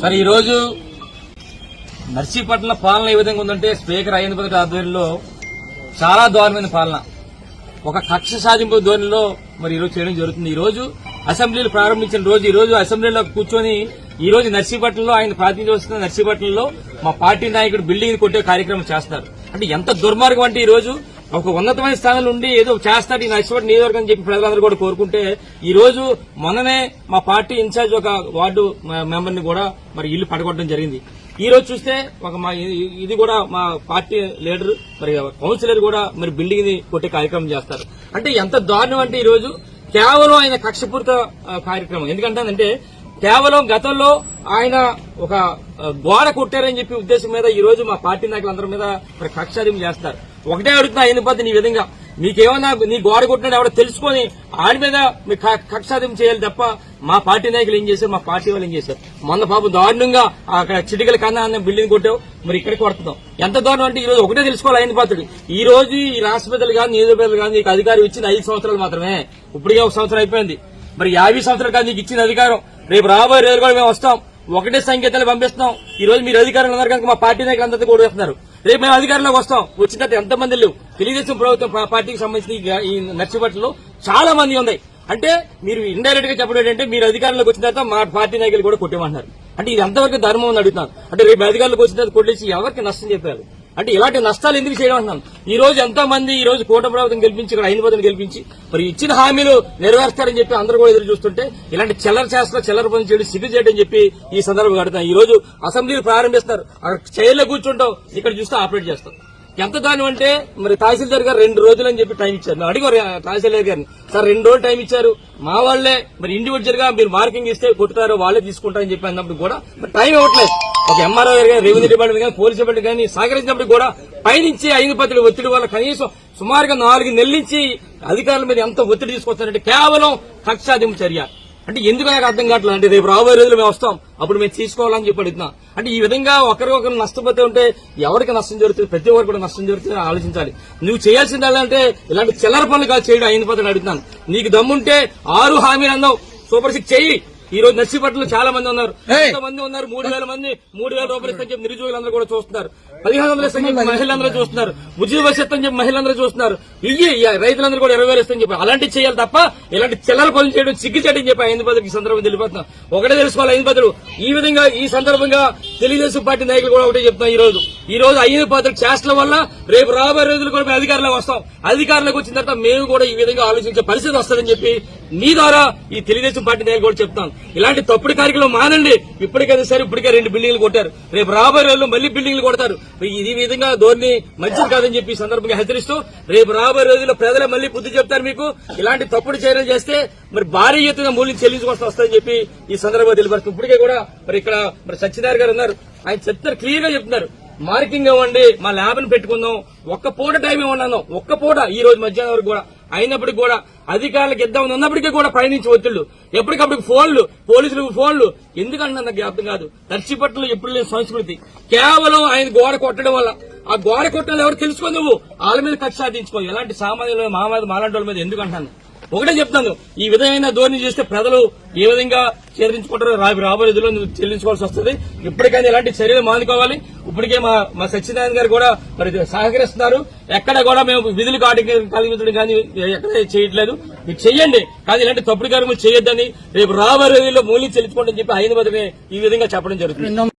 సరే ఈ రోజు నర్సీపట్నం పాలన ఏ విధంగా ఉందంటే స్పీకర్ అయ్యేందుకు ఆధ్వర్యంలో చాలా దారుణమైన పాలన. ఒక కక్ష సాధింపు ధోరణిలో మరి ఈరోజు చేయడం జరుగుతుంది. ఈ రోజు అసెంబ్లీలు ప్రారంభించిన రోజు ఈ రోజు అసెంబ్లీలో కూర్చొని ఈ రోజు నర్సీపట్నంలో ఆయన ప్రాతినిధ్యం వస్తున్న నర్సీపట్నంలో మా పార్టీ నాయకుడు బిల్డింగ్ కొట్టే కార్యక్రమం చేస్తారు అంటే ఎంత దుర్మార్గం అంటే ఈ రోజు ఒక ఉన్నతమైన స్థానంలో ఉండి ఏదో చేస్తారు ఈ నర్సీపట్నం నియోజకవర్గం అని చెప్పి ప్రజలందరూ కూడా కోరుకుంటే ఈ రోజు మొన్ననే మా పార్టీ ఇన్ఛార్జ్ ఒక వార్డు మెంబర్ని కూడా మరి ఇల్లు పడగొట్టడం జరిగింది. ఈ రోజు చూస్తే ఒక మా ఇది- కూడా మా పార్టీ లీడర్ మరి కౌన్సిలర్ కూడా మరి బిల్డింగ్ని కొట్టే కార్యక్రమం చేస్తారు. అంటే ఎంత దారుణం అంటే ఈ రోజు కేవలం ఆయన కక్షపూరిత కార్యక్రమం. ఎందుకంటే కేవలం గతంలో ఆయన ఒక గోడ కొట్టారని చెప్పి ఉద్దేశం మీద ఈ రోజు మా పార్టీ నాయకులందరి మీద కక్షాధిం చేస్తారు. ఒకటే అడుగుతున్నా ఆయన పద్ధతి ఈ విధంగా? మీకేమన్నా నీ గోడ కొట్టినాడు ఎవడో తెలుసుకొని ఆడి మీద మీరు క- చేయాలి తప్ప మా పార్టీ నాయకులు ఏం చేశారు? మా పార్టీ వాళ్ళు ఏం చేశారు? మొన్న పాపం దారుణంగా అక్కడ చిటికల కన్నా అన్న బిల్డింగ్ కొట్టావు మరి ఇక్కడికి కొడుతున్నాం ఎంత దారుణం అంటే ఈ రోజు ఒకటే తెలుసుకోవాలి ఆయన పాత్రుడు ఈ రోజు ఈ రాష్ట్ర కానీ నియోజకవర్గాలు కానీ నీకు అధికారం ఇచ్చింది ఐదు సంవత్సరాలు మాత్రమే. ఇప్పటికే ఒక సంవత్సరం అయిపోయింది. మరి యాభై సంవత్సరాలు కానీ నీకు ఇచ్చిన అధికారం. రేపు రాబోయే రోజులు కూడా మేము వస్తాం. ఒకటే సంకేతాలు పంపిస్తున్నాం. ఈ రోజు మీరు అధికారులు ఉన్నారు కనుక మా పార్టీ నాయకులు అందరితో కూడా వేస్తున్నారు. రేపు మేము అధికారంలోకి వస్తాం. వచ్చిన తర్వాత ఎంతమంది లేవు. తెలుగుదేశం ప్రభుత్వం పార్టీకి సంబంధించిన ఈ నర్సిపట్లలో చాలా మంది ఉన్నాయి. అంటే మీరు ఇండైరెక్ట్గా చెప్పడం ఏంటంటే మీరు అధికారంలోకి వచ్చిన తర్వాత మా పార్టీ నాయకులు కూడా కొట్టేమంటున్నారు అంటే ఇది ఎంతవరకు ధర్మం అని అడుగుతున్నారు అంటే రేపు అధికారులకు వచ్చిన తర్వాత కొట్టేసి ఎవరికి నష్టం చెప్పారు అంటే ఇలాంటి నష్టాలు ఎందుకు చేయడం అంటున్నాను ఈ రోజు ఎంతో మంది ఈ రోజు కూట ప్రభుత్వం గెలిపించి ఇక్కడ ఐదు గెలిపించి మరి ఇచ్చిన హామీలు నెరవేరుస్తారని చెప్పి అందరూ కూడా ఎదురు చూస్తుంటే ఇలాంటి చిల్లర చేస్తా చెల్లర పని చేయడం సిగ్గు చేయడం చెప్పి ఈ సందర్భంగా అడుగుతాం ఈ రోజు అసెంబ్లీలు ప్రారంభిస్తారు అక్కడ చైర్లో కూర్చుంటాం ఇక్కడ చూస్తే ఆపరేట్ చేస్తాం. ఎంత దాని అంటే మరి తహసీల్దార్ గారు రెండు రోజులు అని చెప్పి టైం ఇచ్చారు. అడిగారు తహసీల్దార్ గారిని సార్ రెండు రోజులు టైం ఇచ్చారు. మా వాళ్ళే మరి ఇండివిజువల్గా మీరు మార్కింగ్ ఇస్తే కొట్టుతారు వాళ్ళే తీసుకుంటారని చెప్పి అన్నప్పుడు కూడా టైం ఇవ్వట్లేదు. ఒక ఎంఆర్ఓ గారు రెవెన్యూ డిపార్ట్మెంట్ కానీ పోలీస్ డిపార్ట్మెంట్ కానీ సహకరించినప్పుడు కూడా పైనుంచి ఐదు పత్రుల ఒత్తిడి వల్ల కనీసం సుమారుగా నాలుగు నెలల నుంచి అధికారుల మీద ఎంత ఒత్తిడి తీసుకొస్తారంటే కేవలం కక్షాదింపు చర్య. అంటే ఎందుకు నాకు అర్థం కావట్లేదు? అంటే రేపు రాబోయే రోజులు మేము వస్తాం. అప్పుడు మేము తీసుకోవాలని చెప్పి అడుగుతున్నా. అంటే ఈ విధంగా ఒకరికొకరు నష్టపోతే ఉంటే ఎవరికి నష్టం జరుగుతుంది? ప్రతి ఒక్కరు కూడా నష్టం జరుగుతుంది ఆలోచించాలి. నువ్వు చేయాల్సింది అంటే ఇలాంటి చిల్లర పనులు కాదు చేయడం. అయిన పద్ధతి అడుగుతున్నాను. నీకు దమ్ముంటే ఆరు హామీలు అన్నావు. సూపర్ సిక్స్ చెయ్యి. ఈ రోజు నర్సీపట్నంలో చాలా మంది ఉన్నారు. మంది ఉన్నారు? మూడు వేల మంది మూడు వేల రూపాయలు ఇస్తారని చెప్పి నిరుద్యోగులందరూ కూడా చూస్తున్నారు. పదిహేను వందలు ఇస్తారని చెప్పి మహిళలందరూ చూస్తున్నారు. ఉద్యోగ భవిష్యత్తు అని చెప్పి మహిళలందరూ చూస్తున్నారు. ఇయ్య, రైతులందరూ కూడా ఇరవై వేలు ఇస్తారని చెప్పి అలాంటివి చేయాలి తప్ప ఇలాంటి చిల్లర పనులు చేయడం సిగ్గు చేయడం చెప్పి ఐదు పదవికి సందర్భం తెలియపోతున్నాం ఒకటే తెలుసుకోవాలి ఐదు పదవులు ఈ విధంగా ఈ సందర్భంగా తెలుగుదేశం పార్టీ నాయకులు కూడా ఒకటే చెప్తున్నాం ఈ రోజు ఈ రోజు ఐదు పాత్ర చేష్టల వల్ల రేపు రాబోయే రోజులు కూడా మేము అధికారంలోకి వస్తాం. అధికారంలోకి వచ్చిన తర్వాత మేము కూడా ఈ విధంగా ఆలోచించే పరిస్థితి వస్తుందని చెప్పి మీ ద్వారా ఈ తెలుగుదేశం పార్టీ నాయకులు కూడా చెప్తాను. ఇలాంటి తప్పుడు కార్యక్రమం మానండి. ఇప్పటికైనా సరే ఇప్పటికే రెండు బిల్డింగ్లు కొట్టారు. రేపు రాబోయే రోజుల్లో మళ్ళీ బిల్డింగ్లు కొడతారు. ఈ విధంగా ధోరణి మంచిది కాదని చెప్పి ఈ సందర్భంగా హెచ్చరిస్తూ రేపు రాబోయే రోజుల్లో ప్రజలే మళ్ళీ బుద్ధి చెప్తారు మీకు. ఇలాంటి తప్పుడు చర్యలు చేస్తే మరి భారీ ఎత్తున మూల్యం చెల్లించుకోవాల్సి వస్తుందని చెప్పి ఈ సందర్భంగా తెలియపరుస్తుంది ఇప్పటికే కూడా మరి ఇక్కడ మరి సత్యనారాయణ గారు ఉన్నారు. ఆయన చెప్తారు క్లియర్గా చెప్తున్నారు. మార్కింగ్ ఇవ్వండి మా ల్యాబ్ని పెట్టుకుందాం. ఒక్క పూట టైం ఇవ్వండి ఒక్క పూట ఈ రోజు మధ్యాహ్నం వరకు కూడా. అయినప్పటికీ కూడా అధికారులకు ఇద్దాం ఉన్నప్పటికీ కూడా పయనించి ఒత్తిళ్ళు. ఎప్పటికప్పుడు ఫోన్లు పోలీసులకు ఫోన్లు. ఎందుకంటే నాకు జ్ఞాపకం కాదు. నర్సీపట్నంలో ఎప్పుడు లేని సంస్కృతి. కేవలం ఆయన గోడ కొట్టడం వల్ల. ఆ గోడ కొట్టడం ఎవరు తెలుసుకో నువ్వు? వాళ్ళ మీద కక్ష సాధించుకో. ఎలాంటి సామాన్యులు మా మాలాంటి వాళ్ళ మీద ఎందుకు ఒకటే చెప్తాను ఈ విధమైన ధోరణి చేస్తే ప్రజలు ఏ విధంగా చెల్లించుకుంటారో రాబోయే రోజుల్లో చెల్లించుకోవాల్సి వస్తుంది. ఇప్పటికైనా ఇలాంటి చర్యలు మానుకోవాలి. ఇప్పటికే మా మా సత్యనారాయణ గారు కూడా మరి సహకరిస్తున్నారు. ఎక్కడ కూడా మేము విధులు కాటి కలిగించడం కానీ ఎక్కడ చేయట్లేదు. మీరు చెయ్యండి కానీ ఇలాంటి తప్పుడు కార్యక్రమాలు చేయొద్దని రేపు రాబోయే రోజుల్లో మూల్యం చెల్లించుకోండి అని చెప్పి ఐదు ఈ విధంగా చెప్పడం జరుగుతుంది.